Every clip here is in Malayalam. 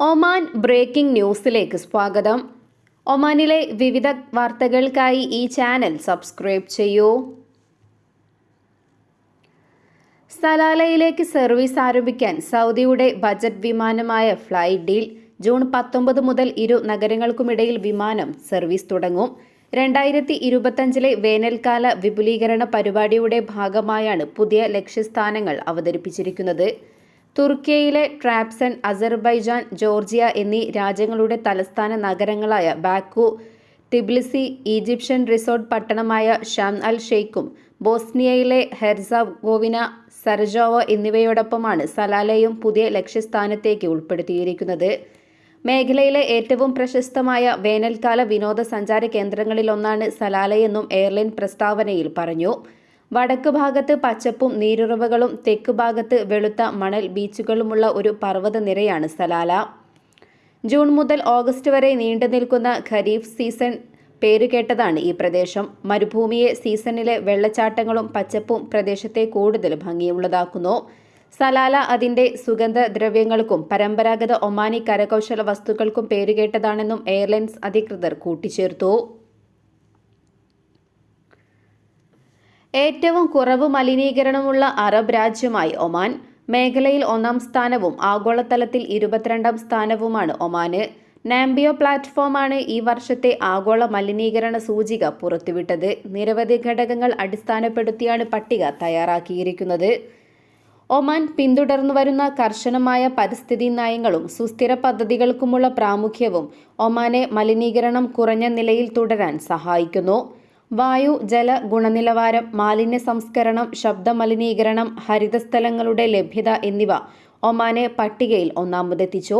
ഒമാൻ ബ്രേക്കിംഗ് ന്യൂസിലേക്ക് സ്വാഗതം. ഒമാനിലെ വിവിധ വാർത്തകൾക്കായി ഈ ചാനൽ സബ്സ്ക്രൈബ് ചെയ്യൂ. സലാലയിലേക്ക് സർവീസ് ആരംഭിക്കാൻ സൗദിയുടെ ബജറ്റ് വിമാനമായ ഫ്ലൈ ഡീൽ. ജൂൺ പത്തൊമ്പത് മുതൽ ഇരു നഗരങ്ങൾക്കുമിടയിൽ വിമാനം സർവീസ് തുടങ്ങും. രണ്ടായിരത്തി ഇരുപത്തഞ്ചിലെ വേനൽക്കാല വിപുലീകരണ പരിപാടിയുടെ ഭാഗമായാണ് പുതിയ ലക്ഷ്യസ്ഥാനങ്ങൾ അവതരിപ്പിച്ചിരിക്കുന്നത്. തുർക്കിയയിലെ ട്രാപ്സൺ അസർബൈജാൻ ജോർജിയ എന്നീ രാജ്യങ്ങളുടെ തലസ്ഥാന നഗരങ്ങളായ ബാക്കു തിബ്ലിസി ഈജിപ്ഷ്യൻ റിസോർട്ട് പട്ടണമായ ഷാം അൽ ഷെയ്ഖും ബോസ്നിയയിലെ ഹെർസഗോവിന സരജോവോ എന്നിവയോടൊപ്പമാണ് സലാലയും പുതിയ ലക്ഷ്യസ്ഥാനത്തേക്ക് ഉൾപ്പെടുത്തിയിരിക്കുന്നത്. മേഖലയിലെ ഏറ്റവും പ്രശസ്തമായ വേനൽക്കാല വിനോദസഞ്ചാര കേന്ദ്രങ്ങളിലൊന്നാണ് സലാലയെന്നും എയർലൈൻ പ്രസ്താവനയിൽ പറഞ്ഞു. വടക്ക് ഭാഗത്ത് പച്ചപ്പും നീരുറവകളും തെക്ക് ഭാഗത്ത് വെളുത്ത മണൽ ബീച്ചുകളുമുള്ള ഒരു പർവത നിരയാണ് സലാല. ജൂൺ മുതൽ ഓഗസ്റ്റ് വരെ നീണ്ടു നിൽക്കുന്ന ഖരീഫ് സീസൺ പേരുകേട്ടതാണ് ഈ പ്രദേശം. മരുഭൂമിയെ സീസണിലെ വെള്ളച്ചാട്ടങ്ങളും പച്ചപ്പും പ്രദേശത്തെ കൂടുതൽ ഭംഗിയുള്ളതാക്കുന്നു. സലാല അതിന്റെ സുഗന്ധദ്രവ്യങ്ങൾക്കും പരമ്പരാഗത ഒമാനി കരകൗശല വസ്തുക്കൾക്കും പേരുകേട്ടതാണെന്നും എയർലൈൻസ് അധികൃതർ കൂട്ടിച്ചേർത്തു. ഏറ്റവും കുറവ് മലിനീകരണമുള്ള അറബ് രാജ്യമായി ഒമാൻ. മേഖലയിൽ ഒന്നാം സ്ഥാനവും ആഗോളതലത്തിൽ ഇരുപത്തിരണ്ടാം സ്ഥാനവുമാണ് ഒമാന്. നാംബിയോ പ്ലാറ്റ്ഫോമാണ് ഈ വർഷത്തെ ആഗോള മലിനീകരണ സൂചിക പുറത്തുവിട്ടത്. നിരവധി ഘടകങ്ങൾ അടിസ്ഥാനപ്പെടുത്തിയാണ് പട്ടിക തയ്യാറാക്കിയിരിക്കുന്നത്. ഒമാൻ പിന്തുടർന്നു വരുന്ന കർശനമായ പരിസ്ഥിതി നയങ്ങളും സുസ്ഥിര പദ്ധതികൾക്കുമുള്ള പ്രാമുഖ്യവും ഒമാനെ മലിനീകരണം കുറഞ്ഞ നിലയിൽ തുടരാൻ സഹായിക്കുന്നു. വായു ജല ഗുണനിലവാരം മാലിന്യ സംസ്കരണം ശബ്ദ മലിനീകരണം ഹരിതസ്ഥലങ്ങളുടെ ലഭ്യത എന്നിവ ഒമാനെ പട്ടികയിൽ ഒന്നാമതെത്തിച്ചു.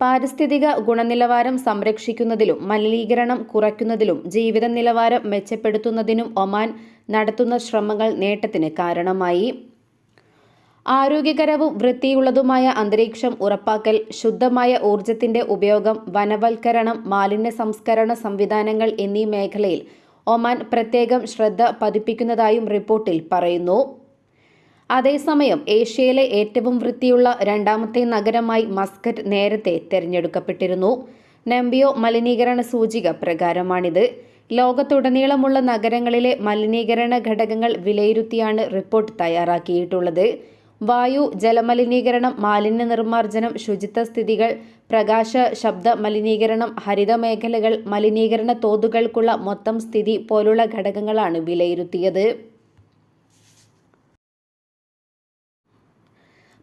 പാരിസ്ഥിതിക ഗുണനിലവാരം സംരക്ഷിക്കുന്നതിലും മലിനീകരണം കുറയ്ക്കുന്നതിലും ജീവിത നിലവാരം മെച്ചപ്പെടുത്തുന്നതിനും ഒമാൻ നടത്തുന്ന ശ്രമങ്ങൾ നേട്ടത്തിന് കാരണമായി. ആരോഗ്യകരവും വൃത്തിയുള്ളതുമായ അന്തരീക്ഷം ഉറപ്പാക്കൽ ശുദ്ധമായ ഊർജത്തിന്റെ ഉപയോഗം വനവൽക്കരണം മാലിന്യ സംസ്കരണ സംവിധാനങ്ങൾ എന്നീ മേഖലയിൽ ഒമാൻ പ്രത്യേകം ശ്രദ്ധ പതിപ്പിക്കുന്നതായും റിപ്പോർട്ടിൽ പറയുന്നു. അതേസമയം ഏഷ്യയിലെ ഏറ്റവും വൃത്തിയുള്ള രണ്ടാമത്തെ നഗരമായി മസ്കറ്റ് നേരത്തെ തെരഞ്ഞെടുക്കപ്പെട്ടിരുന്നു. നമ്പിയോ മലിനീകരണ സൂചിക പ്രകാരമാണിത്. ലോകത്തുടനീളമുള്ള നഗരങ്ങളിലെ മലിനീകരണ ഘടകങ്ങൾ വിലയിരുത്തിയാണ് റിപ്പോർട്ട് തയ്യാറാക്കിയിട്ടുള്ളത്. വായു ജലമലിനീകരണം മാലിന്യ നിർമ്മാർജനം ശുചിത്വ സ്ഥിതികൾ പ്രകാശ ശബ്ദ മലിനീകരണം ഹരിത മേഖലകൾ മലിനീകരണ തോതുകൾക്കുള്ള മൊത്തം സ്ഥിതി പോലുള്ള ഘടകങ്ങളാണ് വിലയിരുത്തിയത്.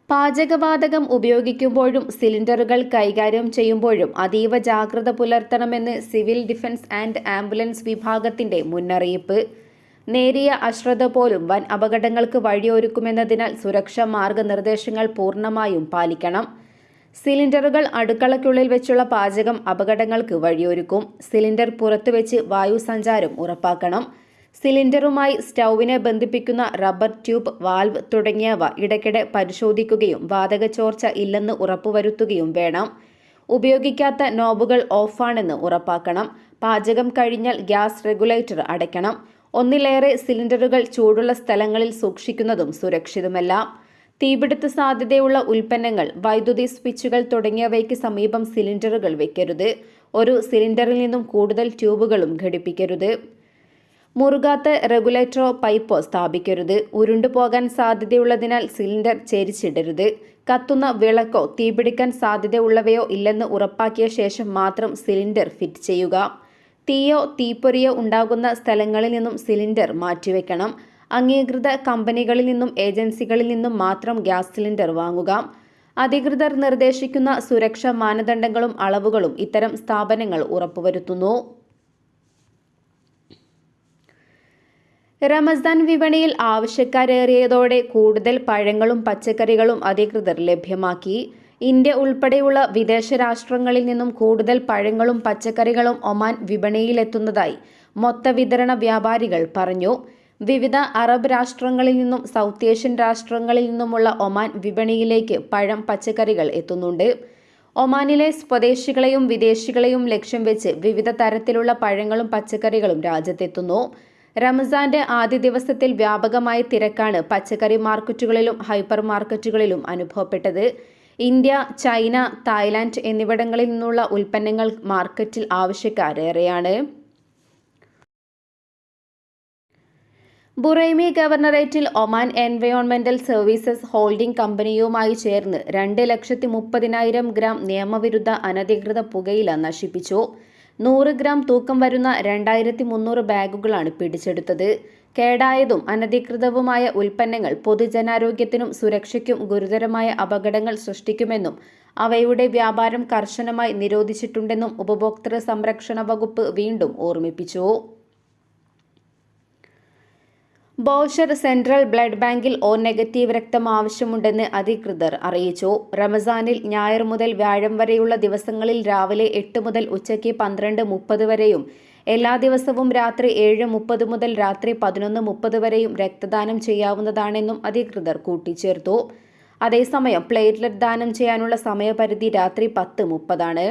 പാചകവാതകം ഉപയോഗിക്കുമ്പോഴും സിലിണ്ടറുകൾ കൈകാര്യം ചെയ്യുമ്പോഴും അതീവ ജാഗ്രത പുലർത്തണമെന്ന് സിവിൽ ഡിഫൻസ് ആൻഡ് ആംബുലൻസ് വിഭാഗത്തിന്റെ മുന്നറിയിപ്പ്. നേരിയ അശ്രദ്ധ പോലും വൻ അപകടങ്ങൾക്ക് വഴിയൊരുക്കുമെന്നതിനാൽ സുരക്ഷാ മാർഗനിർദ്ദേശങ്ങൾ പൂർണമായും പാലിക്കണം. സിലിണ്ടറുകൾ അടുക്കളയ്ക്കുള്ളിൽ വെച്ചുള്ള പാചകം അപകടങ്ങൾക്ക് വഴിയൊരുക്കും. സിലിണ്ടർ പുറത്തുവെച്ച് വായു സഞ്ചാരം ഉറപ്പാക്കണം. സിലിണ്ടറുമായി സ്റ്റൗവിനെ ബന്ധിപ്പിക്കുന്ന റബ്ബർ ട്യൂബ് വാൽവ് തുടങ്ങിയവ ഇടയ്ക്കിടെ പരിശോധിക്കുകയും വാതക ചോർച്ച ഇല്ലെന്ന് ഉറപ്പുവരുത്തുകയും വേണം. ഉപയോഗിക്കാത്ത നോബുകൾ ഓഫാണെന്ന് ഉറപ്പാക്കണം. പാചകം കഴിഞ്ഞാൽ ഗ്യാസ് റെഗുലേറ്റർ അടയ്ക്കണം. ഒന്നിലേറെ സിലിണ്ടറുകൾ ചൂടുള്ള സ്ഥലങ്ങളിൽ സൂക്ഷിക്കുന്നതും സുരക്ഷിതമല്ല. തീപിടുത്ത സാധ്യതയുള്ള ഉൽപ്പന്നങ്ങൾ വൈദ്യുതി സ്വിച്ചുകൾ തുടങ്ങിയവയ്ക്ക് സമീപം സിലിണ്ടറുകൾ വെക്കരുത്. ഒരു സിലിണ്ടറിൽ നിന്നും കൂടുതൽ ട്യൂബുകളും ഘടിപ്പിക്കരുത്. മുറുകാത്ത റെഗുലേറ്ററോ പൈപ്പോ സ്ഥാപിക്കരുത്. ഉരുണ്ടുപോകാൻ സാധ്യതയുള്ളതിനാൽ സിലിണ്ടർ ചെരിച്ചിടരുത്. കത്തുന്ന വിളക്കോ തീപിടിക്കാൻ സാധ്യതയുള്ളവയോ ഇല്ലെന്ന് ഉറപ്പാക്കിയ ശേഷം മാത്രം സിലിണ്ടർ ഫിറ്റ് ചെയ്യുക. തീയോ തീപ്പൊരിയോ ഉണ്ടാകുന്ന സ്ഥലങ്ങളിൽ നിന്നും സിലിണ്ടർ മാറ്റിവെക്കണം. അംഗീകൃത കമ്പനികളിൽ നിന്നും ഏജൻസികളിൽ നിന്നും മാത്രം ഗ്യാസ് സിലിണ്ടർ വാങ്ങുക. അധികൃതർ നിർദ്ദേശിക്കുന്ന സുരക്ഷാ മാനദണ്ഡങ്ങളും അളവുകളും ഇത്തരം സ്ഥാപനങ്ങൾ ഉറപ്പുവരുത്തുന്നു. റമസാൻ വിപണിയിൽ ആവശ്യക്കാരേറിയതോടെ കൂടുതൽ പഴങ്ങളും പച്ചക്കറികളും അധികൃതർ ലഭ്യമാക്കി. ഇന്ത്യ ഉൾപ്പെടെയുള്ള വിദേശ രാഷ്ട്രങ്ങളിൽ നിന്നും കൂടുതൽ പഴങ്ങളും പച്ചക്കറികളും ഒമാൻ വിപണിയിലെത്തുന്നതായി മൊത്ത വിതരണ വ്യാപാരികൾ പറഞ്ഞു. വിവിധ അറബ് രാഷ്ട്രങ്ങളിൽ നിന്നും സൗത്ത് ഏഷ്യൻ രാഷ്ട്രങ്ങളിൽ നിന്നുമുള്ള ഒമാൻ വിപണിയിലേക്ക് പഴം പച്ചക്കറികൾ എത്തുന്നുണ്ട്. ഒമാനിലെ സ്വദേശികളെയും വിദേശികളെയും ലക്ഷ്യം വെച്ച് വിവിധ തരത്തിലുള്ള പഴങ്ങളും പച്ചക്കറികളും രാജ്യത്തെത്തുന്നു. റംസാന്റെ ആദ്യ ദിവസത്തിൽ വ്യാപകമായ തിരക്കാണ് പച്ചക്കറി മാർക്കറ്റുകളിലും ഹൈപ്പർ മാർക്കറ്റുകളിലും അനുഭവപ്പെട്ടത്. ഇന്ത്യ ചൈന തായ്ലാന്റ് എന്നിവിടങ്ങളിൽ നിന്നുള്ള ഉൽപ്പന്നങ്ങൾ മാർക്കറ്റിൽ ആവശ്യക്കാരേറെയാണ്. ബുറൈമി ഗവർണറേറ്റിൽ ഒമാൻ എൻവയോൺമെന്റൽ സർവീസസ് ഹോൾഡിംഗ് കമ്പനിയുമായി ചേർന്ന് രണ്ട് ലക്ഷത്തി മുപ്പതിനായിരം ഗ്രാം നിയമവിരുദ്ധ അനധികൃത പുകയില നശിപ്പിച്ചു. നൂറ് ഗ്രാം തൂക്കം വരുന്ന രണ്ടായിരത്തി മുന്നൂറ് ബാഗുകളാണ് പിടിച്ചെടുത്തത്. കേടായതും അനധികൃതവുമായ ഉൽപ്പന്നങ്ങൾ പൊതുജനാരോഗ്യത്തിനും സുരക്ഷയ്ക്കും ഗുരുതരമായ അപകടങ്ങൾ സൃഷ്ടിക്കുമെന്നും അവയുടെ വ്യാപാരം കർശനമായി നിരോധിച്ചിട്ടുണ്ടെന്നും ഉപഭോക്തൃ സംരക്ഷണ വകുപ്പ് വീണ്ടും ഓർമ്മിപ്പിച്ചു. ബോഷർ സെൻട്രൽ ബ്ലഡ് ബാങ്കിൽ ഒ നെഗറ്റീവ് രക്തം ആവശ്യമുണ്ടെന്ന് അധികൃതർ അറിയിച്ചു. റമസാനിൽ ഞായർ മുതൽ വ്യാഴം വരെയുള്ള ദിവസങ്ങളിൽ രാവിലെ എട്ട് മുതൽ ഉച്ചയ്ക്ക് പന്ത്രണ്ട് മുപ്പത് വരെയും എല്ലാ ദിവസവും രാത്രി ഏഴ് മുപ്പത് മുതൽ രാത്രി പതിനൊന്ന് മുപ്പത് വരെയും രക്തദാനം ചെയ്യാവുന്നതാണെന്നും അധികൃതർ കൂട്ടിച്ചേർത്തു. അതേസമയം പ്ലേറ്റ്ലെറ്റ് ദാനം ചെയ്യാനുള്ള സമയപരിധി രാത്രി പത്ത് മുപ്പതാണ്.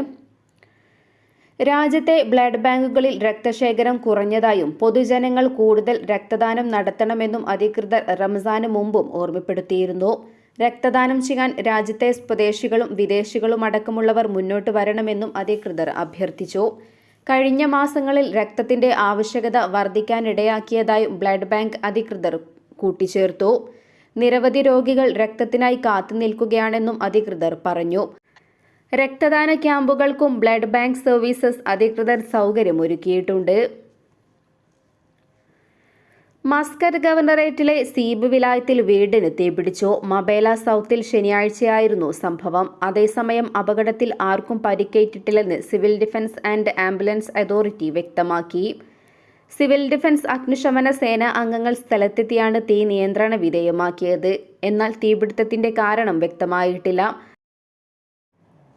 രാജ്യത്തെ ബ്ലഡ് ബാങ്കുകളിൽ രക്തശേഖരം കുറഞ്ഞതായും പൊതുജനങ്ങൾ കൂടുതൽ രക്തദാനം നടത്തണമെന്നും അധികൃതർ റംസാന് മുമ്പും ഓർമ്മപ്പെടുത്തിയിരുന്നു. രക്തദാനം ചെയ്യാൻ രാജ്യത്തെ സ്വദേശികളും വിദേശികളും അടക്കമുള്ളവർ മുന്നോട്ട് വരണമെന്നും അധികൃതർ അഭ്യർത്ഥിച്ചു. കഴിഞ്ഞ മാസങ്ങളിൽ രക്തത്തിന്റെ ആവശ്യകത വർദ്ധിക്കാനിടയാക്കിയതായും ബ്ലഡ് ബാങ്ക് അധികൃതർ കൂട്ടിച്ചേർത്തു. നിരവധി രോഗികൾ രക്തത്തിനായി കാത്തുനിൽക്കുകയാണെന്നും അധികൃതർ പറഞ്ഞു. രക്തദാന ക്യാമ്പുകൾക്കും ബ്ലഡ് ബാങ്ക് സർവീസസ് അധികൃതർ സൗകര്യമൊരുക്കിയിട്ടുണ്ട്. മസ്കറ്റ് ഗവർണറേറ്റിലെ സീബ് വിലായത്തിൽ വീടിന് തീപിടിച്ചു മബേല സൗത്തിൽ ശനിയാഴ്ചയായിരുന്നു സംഭവം. അതേസമയം അപകടത്തിൽ ആർക്കും പരിക്കേറ്റിട്ടില്ലെന്ന് civil defence and ambulance authority വ്യക്തമാക്കി. സിവിൽ ഡിഫൻസ് അഗ്നിശമന സേന അംഗങ്ങൾ സ്ഥലത്തെത്തിയാണ് തീ നിയന്ത്രണ വിധേയമാക്കിയത്. എന്നാൽ തീപിടുത്തത്തിന്റെ കാരണം വ്യക്തമായിട്ടില്ല.